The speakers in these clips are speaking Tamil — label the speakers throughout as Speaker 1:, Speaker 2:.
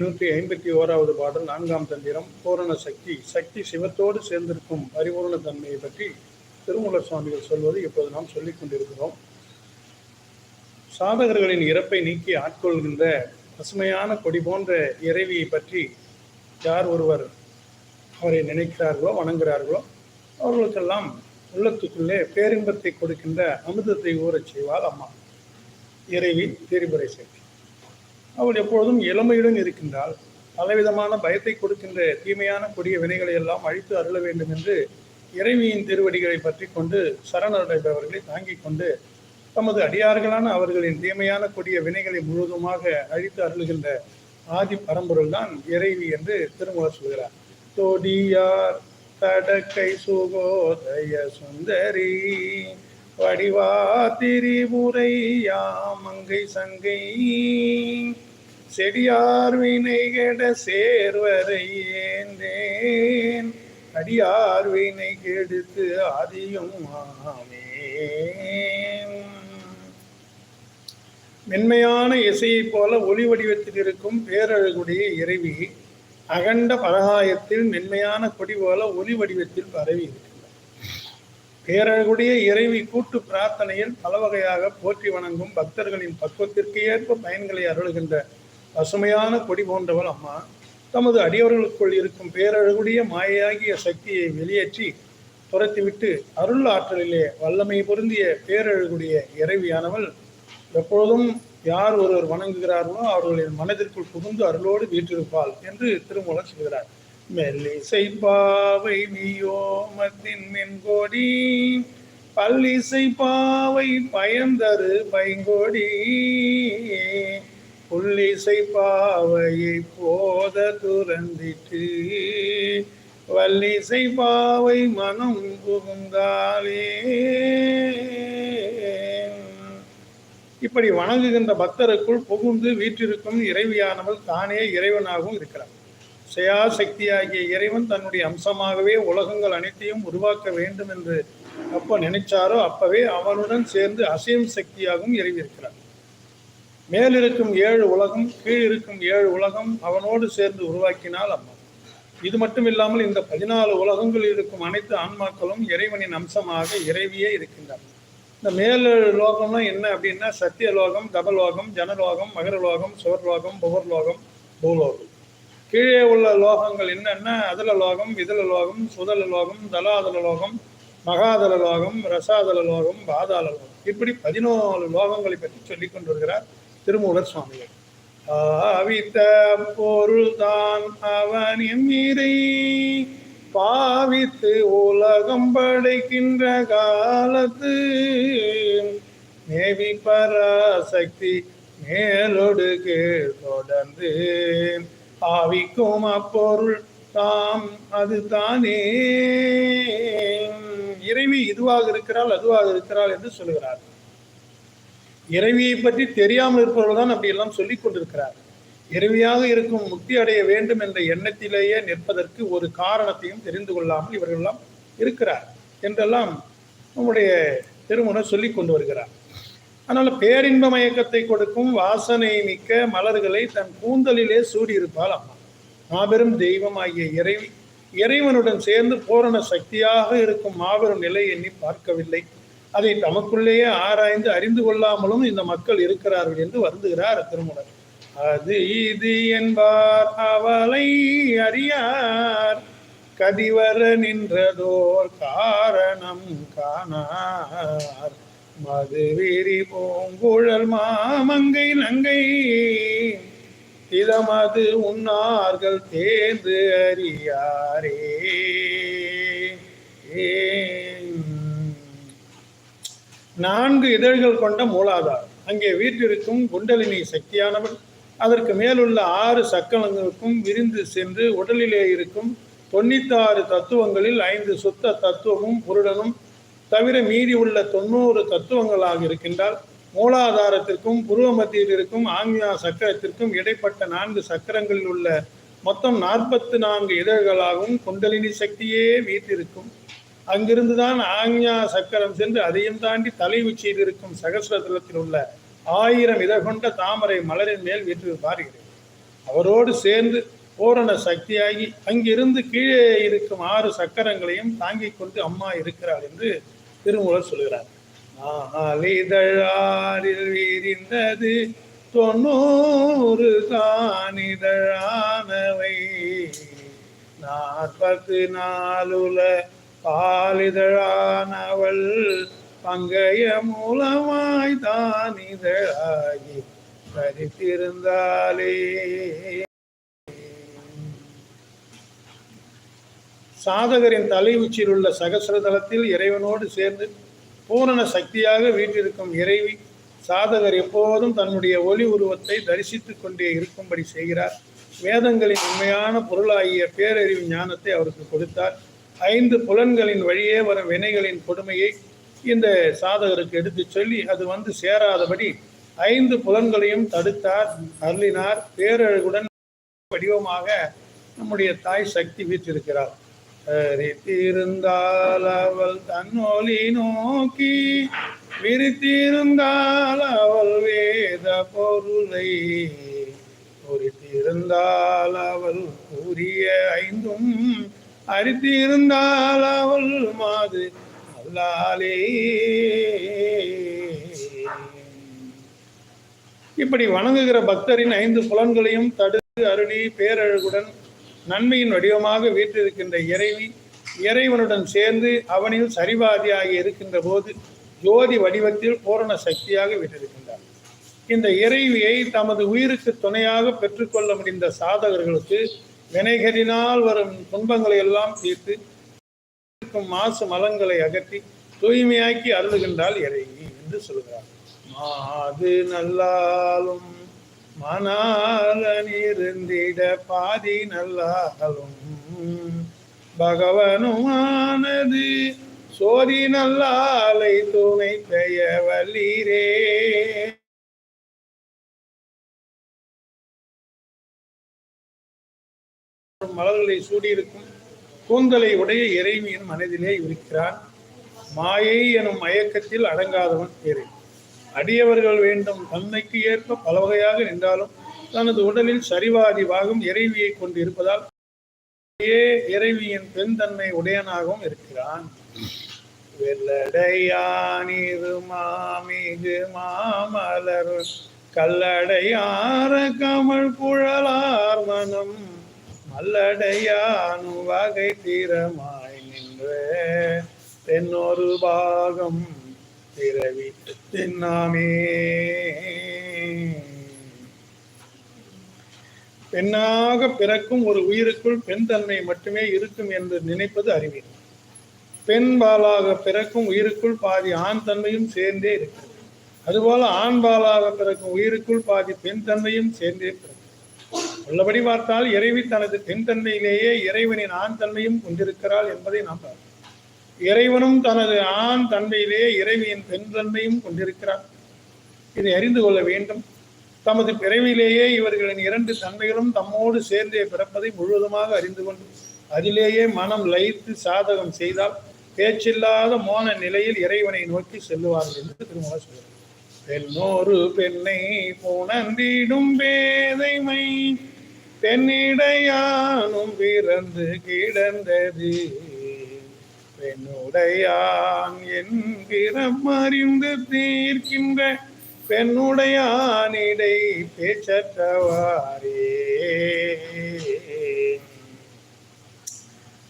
Speaker 1: நூற்றி ஐம்பத்தி ஓராவது பாடல் நான்காம் தந்திரம் பூரண சக்தி. சக்தி சிவத்தோடு சேர்ந்திருக்கும் பரிபூரண தன்மையை பற்றி திருமூலர் சுவாமிகள் சொல்வது இப்போது நாம் சொல்லிக் கொண்டிருக்கிறோம். சாதகர்களின் இறப்பை நீக்கி ஆட்கொள்கின்ற பசுமையான கொடி போன்ற இறைவியை பற்றி யார் ஒருவர் அவரை நினைக்கிறார்களோ வணங்குகிறார்களோ அவர்களுக்கெல்லாம் உள்ளத்துக்குள்ளே பேரின்பத்தை கொடுக்கின்ற அமிர்தத்தை ஊறச் செய்வாள் அம்மா. இறைவி திரிபுரை சக்தி. அவள் எப்பொழுதும் இளமையுடன் இருக்கின்றாள். பலவிதமான பயத்தை கொடுக்கின்ற தீமையான கொடிய வினைகளை எல்லாம் அழித்து அருள வேண்டும் என்று இறைவியின் திருவடிகளை பற்றி கொண்டு சரணடைபவர்களை தாங்கிக் கொண்டு தமது அடியார்களான அவர்களின் தீமையான கொடிய வினைகளை முழுவதுமாக அழித்து அருளுகின்ற ஆதி பரம்பொருள் தான் இறைவி என்று திருமூலர் சொல்கிறார். தோடியார் தடக்கை சுகோதய சுந்தரி வடிவா திரிமுறை யாமங்கை சங்கை. செடியார் வினை கெட சேர்வரை ஏந்தேன். அடியார் வினை கெடுத்து ஆதியும் மென்மையான இசையைப் போல ஒளி வடிவத்தில் இருக்கும் பேரழகுடைய இறைவி அகண்ட பரகாயத்தில் மென்மையான கொடி போல ஒளி வடிவத்தில் பரவி இருக்கின்றார் பேரழகுடைய இறைவி கூட்டு பிரார்த்தனையில் பல வகையாக போற்றி வணங்கும் பக்தர்களின் பக்குவத்திற்கு ஏற்ப பயன்களை அருளுகின்ற பசுமையான கொடி போன்றவள் அம்மா தமது அடியவர்களுக்குள் இருக்கும் பேரழகுடைய மாயாகிய சக்தியை வெளியேற்றி துரத்திவிட்டு அருள் ஆற்றலிலே வல்லமை பொருந்திய பேரழகுடைய இறைவியானவள் எப்பொழுதும் யார் ஒருவர் வணங்குகிறார்களோ அவர்களின் மனதிற்குள் புகுந்து அருளோடு வீற்றிருப்பாள் என்று திருமூலம் சொல்கிறார். மெல்லிசை பாவை வியோமத்தின் மென்கோடி பல்லிசை பாவை பயந்தரு பைங்கோடி புள்ளிசை பாவையை போத துறந்திட்டு வல்லிசை பாவை மனம் புகுந்தாலே இப்படி வணங்குகின்ற பக்தருக்குள் புகுந்து வீற்றிருக்கும் இறைவியானவள் தானே இறைவனாகவும் இருக்கிறார் செயா சக்தியாகிய இறைவன் தன்னுடைய அம்சமாகவே உலகங்கள் அனைத்தையும் உருவாக்க வேண்டும் என்று அப்போ நினைச்சாரோ அப்பவே அவனுடன் சேர்ந்து அசையும் சக்தியாகவும் இறைவி இருக்கிறார் மேலிருக்கும் ஏழு உலகம் கீழ் இருக்கும் ஏழு உலகம் அவனோடு சேர்ந்து உருவாக்கினால் அம்மா. இது மட்டும் இல்லாமல் இந்த பதினாலு உலகங்களில் இருக்கும் அனைத்து ஆன்மாக்களும் இறைவனின் அம்சமாக இறைவியே இருக்கின்றன. இந்த மேல் லோகம்லாம் என்ன அப்படின்னா சத்தியலோகம் தபலோகம் ஜனலோகம் மகரலோகம் சுவர்லோகம் புகர்லோகம் பூலோகம். கீழே உள்ள லோகங்கள் என்னென்ன அதல லோகம் விதல லோகம் சுதல லோகம் தலாதல லோகம் மகாதல லோகம் ரசாதல லோகம் பாதாள லோகம். இப்படி பதினோரு லோகங்களை பற்றி சொல்லிக் கொண்டு வருகிறார் திருமூலர் சுவாமிகள். ஆவித்த பொருள்தான் அவனின் மீறை பாவித்து உலகம் படைக்கின்ற காலத்து. மேவி பராசக்தி மேலோடு கீழ் தொடர்ந்து ஆவிக்கும் அப்பொருள் தாம் அது தானே இறைவி இதுவாக இருக்கிறாள் அதுவாக இருக்கிறாள் என்று சொல்லுகிறார் இறைவியை பற்றி தெரியாமல் இருப்பவர்கள் தான் அப்படி எல்லாம் சொல்லிக் கொண்டிருக்கிறார். இறைவியாக இருக்கும் முக்தி அடைய வேண்டும் என்ற எண்ணத்திலேயே நிற்பதற்கு ஒரு காரணத்தையும் தெரிந்து கொள்ளாமல் இவர்களெல்லாம் இருக்கிறார் என்றெல்லாம் நம்முடைய திருமணம் சொல்லி கொண்டு வருகிறார். அதனால் பேரின்ப மயக்கத்தை கொடுக்கும் வாசனை மிக்க மலர்களை தன் கூந்தலிலே சூடியிருப்பாள் அம்மா. மாபெரும் தெய்வம் ஆகிய இறைவி இறைவனுடன் சேர்ந்து பூரண சக்தியாக இருக்கும் மாபெரும் நிலை எண்ணி பார்க்கவில்லை. அதை தமக்குள்ளேயே ஆராய்ந்து அறிந்து கொள்ளாமலும் இந்த மக்கள் இருக்கிறார்கள் என்று வருந்துகிறார் திருமணர் அது இது என்பார் அவளை அறியார். கதிவர நின்றதோர் காரணம் காணார். மதுவிரி பூங்குழல் மாமங்கை நங்கை. இதமது உன்னார்கள் தேர்ந்து அறியாரே. நான்கு இதழ்கள் கொண்ட மூலாதார் அங்கே வீட்டிற்கும் குண்டலினி சக்தியானவள் அதற்கு மேலுள்ள ஆறு சக்கரங்களுக்கும் விரிந்து சென்று உடலிலே இருக்கும் தொண்ணூத்தாறு தத்துவங்களில் ஐந்து சுத்த தத்துவமும் புருடனும் தவிர மீதி உள்ள தொண்ணூறு தத்துவங்களாக இருக்கின்றால் மூலாதாரத்திற்கும் புருவ மத்தியில் இருக்கும் ஆங்கிலா சக்கரத்திற்கும் இடைப்பட்ட நான்கு சக்கரங்களில் உள்ள மொத்தம் நாற்பத்து நான்கு இதழ்களாகவும் குண்டலினி சக்தியே வீட்டிருக்கும் அங்கிருந்துதான் ஆக்ஞா சக்கரம் சென்று அதையும் தாண்டி தலை உச்சியில் இருக்கும் சகசிரதலத்தில் உள்ள ஆயிரம் இதழ் கொண்ட தாமரை மலரின் மேல் வீற்று பாருகிறேன் அவரோடு சேர்ந்து பூரண சக்தியாகி அங்கிருந்து கீழே இருக்கும் ஆறு சக்கரங்களையும் தாங்கிக் கொண்டு அம்மா இருக்கிறார் என்று திருமூலர் சொல்கிறார். நாளிதழாரில் விரிந்தது தொண்ணூறு தானிதழானவை. நாற்பத்து நாலுல பாலிதழானவள் பங்கைய மூலமாய் தானிதழாகி தரித்திருந்தாலே சாதகரின் தலை உச்சியில் உள்ள சகசிரதலத்தில் இறைவனோடு சேர்ந்து பூரண சக்தியாக வீற்றிருக்கும் இறைவி சாதகர் எப்போதும் தன்னுடைய ஒளி உருவத்தை தரிசித்துக் கொண்டே இருக்கும்படி செய்கிறார். வேதங்களின் உண்மையான பொருளாகிய பேரறிவு ஞானத்தை அவருக்கு கொடுத்தார். ஐந்து புலன்களின் வழியே வரும் வினைகளின் கொடுமையை இந்த சாதகருக்கு எடுத்துச் சொல்லி அது வந்து சேராதபடி ஐந்து புலன்களையும் தடுத்தார் அருளினார். பேரழகுடன் வடிவமாக நம்முடைய தாய் சக்தி வீற்றிருக்கிறார் தரித்திருந்தால் அவள் தன்னொலி நோக்கி விரித்திருந்தால் அவள் வேத பொருளை. பொறித்திருந்தால் அவள் கூறிய ஐந்தும் அரித்திருந்தால் அவள் மாது அல்லாலே இப்படி வணங்குகிற பக்தரின் ஐந்து புலன்களையும் தடுத்து அருளி பேரழகுடன் நன்மையின் வடிவமாக வீற்றிருக்கின்ற இறைவி இறைவனுடன் சேர்ந்து அவனில் சரிவாதியாகி இருக்கின்ற போது ஜோதி வடிவத்தில் பூரண சக்தியாக வீற்றிருக்கின்றார். இந்த இறைவியை தமது உயிருக்கு துணையாக பெற்றுக்கொள்ள முடிந்த சாதகர்களுக்கு வினைகரினால் வரும் துன்பங்களை எல்லாம் தீர்த்து இருக்கும் மாசு மலங்களை அகற்றி தூய்மையாக்கி அருளுகின்றால் இறைவி என்று சொல்கிறார். மாது நல்லாலும் மனாலிருந்திட பாதி நல்லாலும் பகவனுமானது சோதி நல்லாலை துணை பெய வல்லீரே மலர்களை சூடியிருக்கும் கூந்தலை உடைய இறைவியின் மனதிலே இருக்கிறான். மாயை எனும் மயக்கத்தில் அடங்காதவன் பேரே அடியவர்கள் வேண்டும் தன்மைக்கு ஏற்ப பல வகையாக நின்றாலும் தனது உடலில் சரிவாதி பாகம் இறைவியை கொண்டு இருப்பதால் இறைவியின் பெண் தன்மை உடையனாகவும் இருக்கிறான். வெள்ளடையானிரு மாமிகு மாமலர் கல்லடையார கமல் குழலார் மனம். மல்லடையானு வகை தீரமாய் நின்ற. தென்னொரு பாகம் பிறவி தின்னாமே. பெண்ணாக பிறக்கும் ஒரு உயிருக்குள் பெண் தன்மை மட்டுமே இருக்கும் என்று நினைப்பது அறிவியல் பெண் பாலாக பிறக்கும் உயிருக்குள் பாதி ஆண் தன்மையும் சேர்ந்தே இருக்கிறது. அதுபோல ஆண் பாலாக பிறக்கும் உயிருக்குள் பாதி பெண் தன்மையும் சேர்ந்தே பிறக்கும். உள்ளபடி பார்த்தால் இறைவி தனது பெண் தன்மையிலேயே இறைவனின் ஆண் தன்மையும் கொண்டிருக்கிறாள் என்பதை நாம் பார்க்கிறோம். இறைவனும் தனது ஆண் தன்மையிலே இறைவியின் பெண் தன்மையும் கொண்டிருக்கிறார். இதை அறிந்து கொள்ள வேண்டும். தமது பிறவிலேயே இவர்களின் இரண்டு தன்மைகளும் தம்மோடு சேர்ந்தே பிறப்பதை முழுவதுமாக அறிந்து கொண்டு அதிலேயே மனம் லயித்து சாதகம் செய்தால் பேச்சில்லாத மோன நிலையில் இறைவனை நோக்கி செல்லுவார்கள் என்று திருமண சொல்கிறார். பெண்ணோரு பெண்ணை புணர்ந்திடும் பேதைமை பெண்ணிடையானும் பிறந்து கிடந்தது. பெண்ணுடையான் என்கிறம் அறிந்து தீர்க்கின்ற பெண்ணுடையானிடை பேச்சற்றவாரே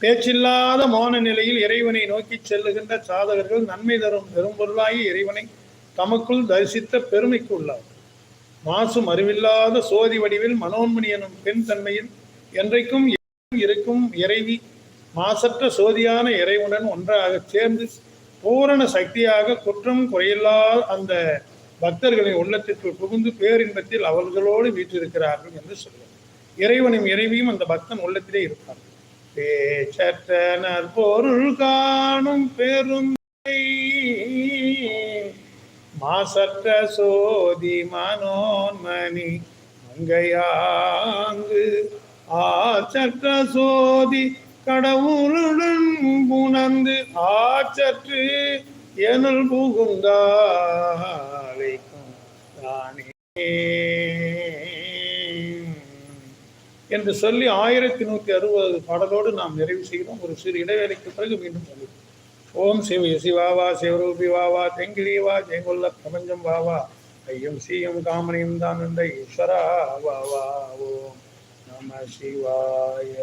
Speaker 1: பேச்சில்லாத மௌன நிலையில் இறைவனை நோக்கி செல்லுகின்ற சாதகர்கள் நன்மை தரும் பெரும்பொருளாகி இறைவனை தமக்குள் தரிசித்த பெருமைக்கு உள்ளார் மாசும் அறிவில்லாத சோதி வடிவில் மனோன்மணி எனும் பெண் தன்மையில் என்றைக்கும் இருக்கும் இறைவி மாசற்ற சோதியான இறைவுடன் ஒன்றாக சேர்ந்து பூரண சக்தியாக குற்றம் குறையில்லாத அந்த பக்தர்களின் உள்ளத்திற்கு புகுந்து பேரின்பத்தில் அவர்களோடு வீற்றிருக்கிறார்கள் என்று சொல்லுவார் இறைவனும் இறைவியும் அந்த பக்தன் உள்ளத்திலே இருப்பார். பேச்சற்ற பொருள் காணும் பெரும் மாசற்ற சோதி மனோன்மணி மங்கையாங்கு. ஆச்சற்ற சோதி கடவுளுடன் புணர்ந்து ஆச்சற்று எனல் புகுந்தாலைக்கும் தானே. என்று சொல்லி ஆயிரத்தி நூற்றி அறுபது பாடலோடு நாம் நிறைவு செய்கிறோம். ஒரு சிறு இடைவேளைக்கு பிறகு மீண்டும் சொல்லுவோம் ஓம் சிவ சிவாவா சிவரூபி வாவா தெங்கிலி வா ஜெயங்கொல்ல பிரபஞ்சம் வாவா ஐயம் சீயம் காமனியும் தான் இந்த ஈஸ்வரா வாவா. ஓம் நம சிவாய